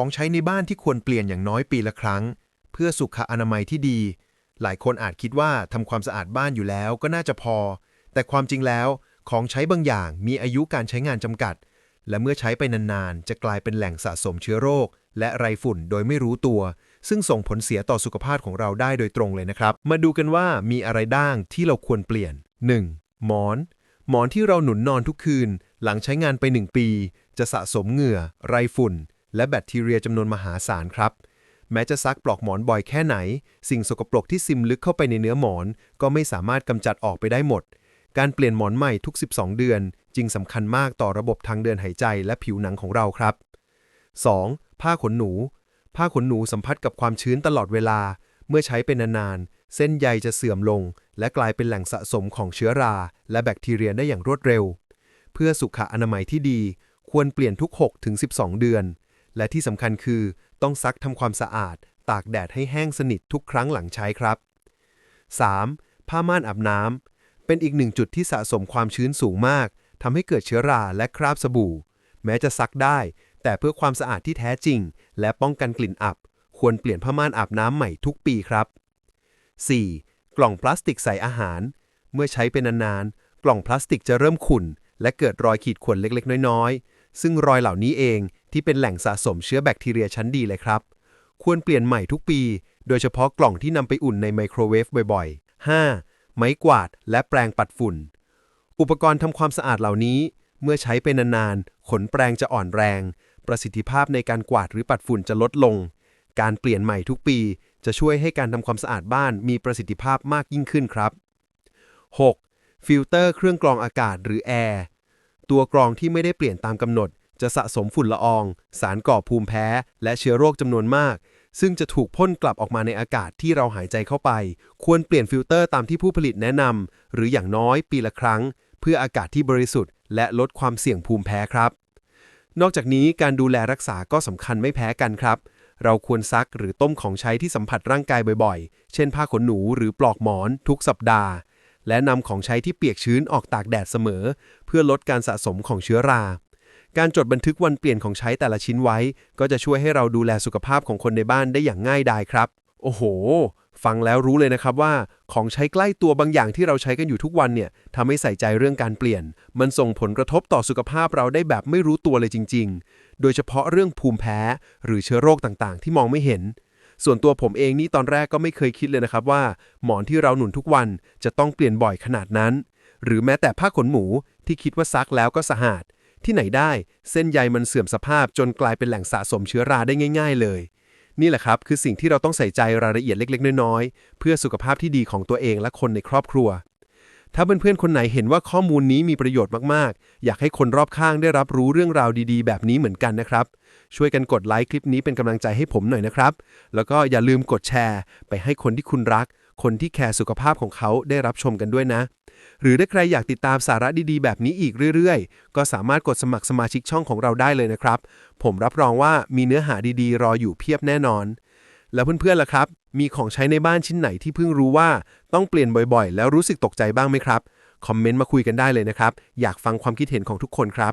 ของใช้ในบ้านที่ควรเปลี่ยนอย่างน้อยปีละครั้ง เพื่อสุขอนามัยที่ดี หลายคนอาจคิดว่าทำความสะอาดบ้านอยู่แล้วก็น่าจะพอ แต่ความจริงแล้วของใช้บางอย่างมีอายุการใช้งานจำกัด และเมื่อใช้ไปนานๆ จะกลายเป็นแหล่งสะสมเชื้อโรค และไรฝุ่นโดยไม่รู้ตัว ซึ่งส่งผลเสียต่อสุขภาพของเราได้โดยตรงเลยนะครับ มาดูกันว่ามีอะไรบ้างที่เราควรเปลี่ยน 1. หมอน หมอนที่เราหนุนนอนทุกคืน หลังใช้งานไป 1 ปี จะสะสมเหงื่อ ไรฝุ่น และแบคทีเรียจำนวนมหาศาลครับ แม้จะซักปลอกหมอนบ่อยแค่ไหน สิ่งสกปรกที่ซึมลึกเข้าไปในเนื้อหมอน ก็ไม่สามารถกำจัดออกไปได้หมด การเปลี่ยนหมอนใหม่ทุก 12 เดือน จึงสำคัญมากต่อระบบทางเดินหายใจและผิวหนังของเราครับ 2. ผ้าขนหนู ผ้าขนหนูสัมผัสกับความชื้นตลอดเวลา เมื่อใช้เป็นนานๆ เส้นใยจะเสื่อมลง และกลายเป็นแหล่งสะสมของเชื้อรา และแบคทีเรียได้อย่างรวดเร็ว เพื่อสุขอนามัยที่ดี ควรเปลี่ยนทุก 6-12 เดือน และที่สำคัญคือต้องซักทำความสะอาด ตากแดดให้แห้งสนิททุกครั้งหลังใช้ครับ 3. ผ้าม่านอาบน้ำเป็นอีกหนึ่งจุดที่สะสมความชื้นสูงมากทำให้เกิดเชื้อราและคราบสบู่ แม้จะซักได้ แต่เพื่อความสะอาดที่แท้จริง และป้องกันกลิ่นอับ ควรเปลี่ยนผ้าม่านอาบน้ำใหม่ทุกปีครับ 4. กล่องพลาสติกใส่อาหาร เมื่อใช้เป็นนานๆกล่องพลาสติกจะเริ่มขุ่น และเกิดรอยขีดข่วนเล็กๆ น้อยๆ ซึ่งรอยเหล่านี้เอง ที่เป็นแหล่งสะสมเชื้อแบคทีเรียชั้นดีเลยครับ ควรเปลี่ยนใหม่ทุกปี โดยเฉพาะกล่องที่นำไปอุ่นในไมโครเวฟบ่อยๆ 5. ไม้กวาดและแปรงปัดฝุ่น อุปกรณ์ทำความสะอาดเหล่านี้ เมื่อใช้ไปนานๆ ขนแปรงจะอ่อนแรง ประสิทธิภาพในการกวาดหรือปัดฝุ่นจะลดลง การเปลี่ยนใหม่ทุกปี จะช่วยให้การทำความสะอาดบ้านมีประสิทธิภาพมากยิ่งขึ้นครับ 6. ฟิลเตอร์เครื่องกรองอากาศหรือแอร์ตัวกรองที่ไม่ได้เปลี่ยนตามกำหนด จะสะสมฝุ่นละออง สารก่อภูมิแพ้ และเชื้อโรคจำนวนมาก ซึ่งจะถูกพ่นกลับออกมาในอากาศที่เราหายใจเข้าไป ควรเปลี่ยนฟิลเตอร์ตามที่ผู้ผลิตแนะนำหรืออย่างน้อยปีละครั้ง เพื่ออากาศที่บริสุทธิ์ และลดความเสี่ยงภูมิแพ้ครับ นอกจากนี้การดูแลรักษาก็สำคัญไม่แพ้กันครับ เราควรซักหรือต้มของใช้ที่สัมผัสร่างกายบ่อยๆ เช่นผ้าขนหนูหรือปลอกหมอน ทุกสัปดาห์และนำของใช้ที่เปียกชื้นออกตากแดดเสมอ เพื่อลดการสะสมของเชื้อรา การจดบันทึกวันเปลี่ยนของใช้แต่ละชิ้นไว้ ก็จะช่วยให้เราดูแลสุขภาพของคนในบ้านได้อย่างง่ายดายครับ โอ้โห ฟังแล้วรู้เลยนะครับว่า ของใช้ใกล้ตัวบางอย่างที่เราใช้กันอยู่ทุกวันเนี่ยทำให้ใส่ใจเรื่องการเปลี่ยน มันส่งผลกระทบต่อสุขภาพเราได้แบบไม่รู้ตัวเลยจริง ๆ โดยเฉพาะเรื่องภูมิแพ้ หรือเชื้อโรคต่างๆ ที่มองไม่เห็นส่วนตัวผมเองนี่ตอนแรกก็ไม่เคยคิดเลยนะครับว่า หมอนที่เราหนุนทุกวันจะต้องเปลี่ยนบ่อยขนาดนั้น หรือแม้แต่ผ้าขนหมูที่คิดว่าซักแล้วก็สะอาด ที่ไหนได้ เส้นใยมันเสื่อมสภาพจนกลายเป็นแหล่งสะสมเชื้อราได้ง่าย ๆ เลย นี่แหละครับคือสิ่งที่เราต้องใส่ใจรายละเอียดเล็ก ๆ น้อยๆ เพื่อสุขภาพที่ดีของตัวเองและคนในครอบครัว ถ้าเพื่อนๆคนไหนเห็นว่าข้อมูลนี้มีประโยชน์มากๆ อยากให้คนรอบข้างได้รับรู้เรื่องราวดีๆ แบบนี้เหมือนกันนะครับ ช่วยกันกดไลค์คลิปนี้เป็นกำลังใจให้ผมหน่อยนะครับ แล้วก็อย่าลืมกดแชร์ ไปให้คนที่คุณรัก คนที่แคร์สุขภาพของเขาได้รับชมกันด้วยนะ หรือถ้าใครอยากติดตามสาระดีๆ แบบนี้อีกเรื่อยๆ ก็สามารถกดสมัครสมาชิกช่องของเราได้เลยนะครับ ผมรับรองว่ามีเนื้อหาดีๆ รออยู่เพียบแน่นอน แล้วเพื่อนๆล่ะครับ มีของใช้ในบ้านชิ้นไหนที่เพิ่งรู้ว่าต้องเปลี่ยนบ่อยๆ แล้วรู้สึกตกใจบ้างไหมครับคอมเมนต์มาคุยกันได้เลยนะครับอยากฟังความคิดเห็นของทุกคนครับ